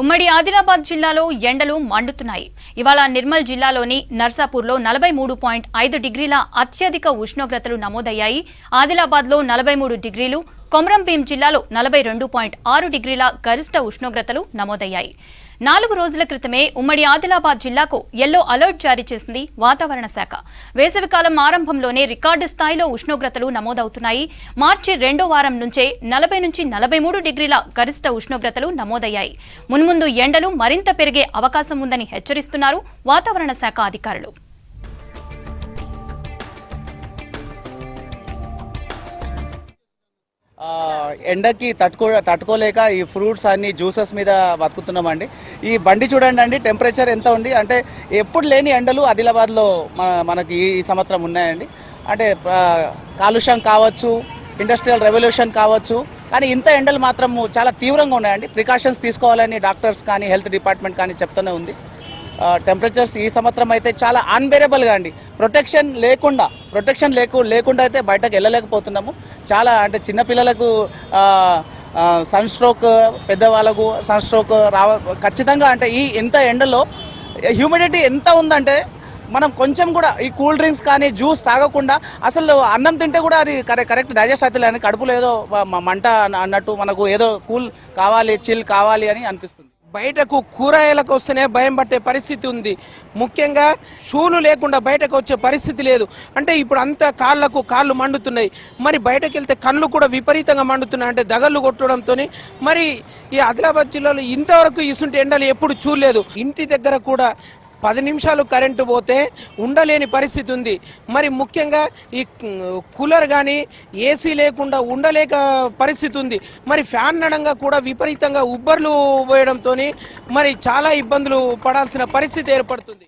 ఉమ్మడి ఆదిలాబాద్ జిల్లాలో ఎండలు మండుతున్నాయి. ఇవాళ నిర్మల్ జిల్లాలోని నర్సాపూర్లో నలభై మూడు పాయింట్ ఐదు డిగ్రీల అత్యధిక ఉష్ణోగ్రతలు నమోదయ్యాయి. ఆదిలాబాద్లో నలభై మూడు డిగ్రీలు కొమరంభీం జిల్లాలో నలభై రెండు పాయింట్ ఆరు డిగ్రీల గరిష్ట ఉష్ణోగ్రతలు నమోదయ్యాయి. నాలుగు రోజుల క్రితమే ఉమ్మడి ఆదిలాబాద్ జిల్లాకు ఎల్లో అలర్ట్ జారీ చేసింది వాతావరణ శాఖ. వేసవికాలం ఆరంభంలోనే రికార్డు స్థాయిలో ఉష్ణోగ్రతలు నమోదవుతున్నాయి. మార్చి రెండో వారం నుంచే నలభై నుంచి నలభై మూడు డిగ్రీల గరిష్ట ఉష్ణోగ్రతలు నమోదయ్యాయి. మున్ముందు ఎండలు మరింత పెరిగే అవకాశం ఉందని హెచ్చరిస్తున్నారు వాతావరణ శాఖ అధికారులు. ఎండకి తట్టుకో తట్టుకోలేక ఈ ఫ్రూట్స్ అన్ని జ్యూసెస్ మీద బతుకుతున్నామండి. ఈ బండి చూడండి అండి టెంపరేచర్ ఎంత ఉంది? అంటే ఎప్పుడు లేని ఎండలు ఆదిలాబాద్లో మన- మనకి ఈ సంవత్సరం ఉన్నాయండి. అంటే కాలుష్యం కావచ్చు ఇండస్ట్రియల్ రెవల్యూషన్ కావచ్చు కానీ ఇంత ఎండలు మాత్రం చాలా తీవ్రంగా ఉన్నాయండి. ప్రికాషన్స్ తీసుకోవాలని డాక్టర్స్ కానీ హెల్త్ డిపార్ట్మెంట్ కానీ చెప్తూనే ఉంది. టెంపరేచర్స్ ఈ సంవత్సరం అయితే చాలా అన్బేరబుల్గా అండి. ప్రొటెక్షన్ లేకుండా ప్రొటెక్షన్ లేకు లేకుండా అయితే బయటకు వెళ్ళలేకపోతున్నాము. చాలా అంటే చిన్నపిల్లలకు సన్ స్ట్రోక్ పెద్దవాళ్ళకు సన్ స్ట్రోక్ రావ ఖచ్చితంగా అంటే ఈ ఎంత ఎండలో హ్యూమిడిటీ ఎంత ఉందంటే మనం కొంచెం కూడా ఈ కూల్ డ్రింక్స్ కానీ జ్యూస్ తాగకుండా అసలు అన్నం తింటే కూడా అది కరెక్ట్ కరెక్ట్ డైజెస్ట్ అవుతుంది కడుపులో ఏదో మంట అన్న- అన్నట్టు మనకు ఏదో కూల్ కావాలి చిల్ కావాలి అని అనిపిస్తుంది. బయటకు కూరగాయలకు వస్తేనే భయం పట్టే పరిస్థితి ఉంది. ముఖ్యంగా షూలు లేకుండా బయటకు వచ్చే పరిస్థితి లేదు. అంటే ఇప్పుడు అంతా కాళ్ళకు కాళ్ళు మండుతున్నాయి. మరి బయటకు వెళ్తే కళ్ళు కూడా విపరీతంగా మండుతున్నాయి. అంటే దగళ్ళు కొట్టడంతో మరి ఈ ఆదిలాబాద్ జిల్లాలో ఇంతవరకు ఇసుంటి ఎండలు ఎప్పుడు చూడలేదు. ఇంటి దగ్గర కూడా పది నిమిషాలు కరెంటు పోతే ఉండలేని పరిస్థితి ఉంది. మరి ముఖ్యంగా ఈ కూలర్ కానీ ఏసీ లేకుండా ఉండలేక పరిస్థితి ఉంది. మరి ఫ్యాన్ నడంగా కూడా విపరీతంగా ఉబ్బర్లు పోయడంతో మరి చాలా ఇబ్బందులు పడాల్సిన పరిస్థితి ఏర్పడుతుంది.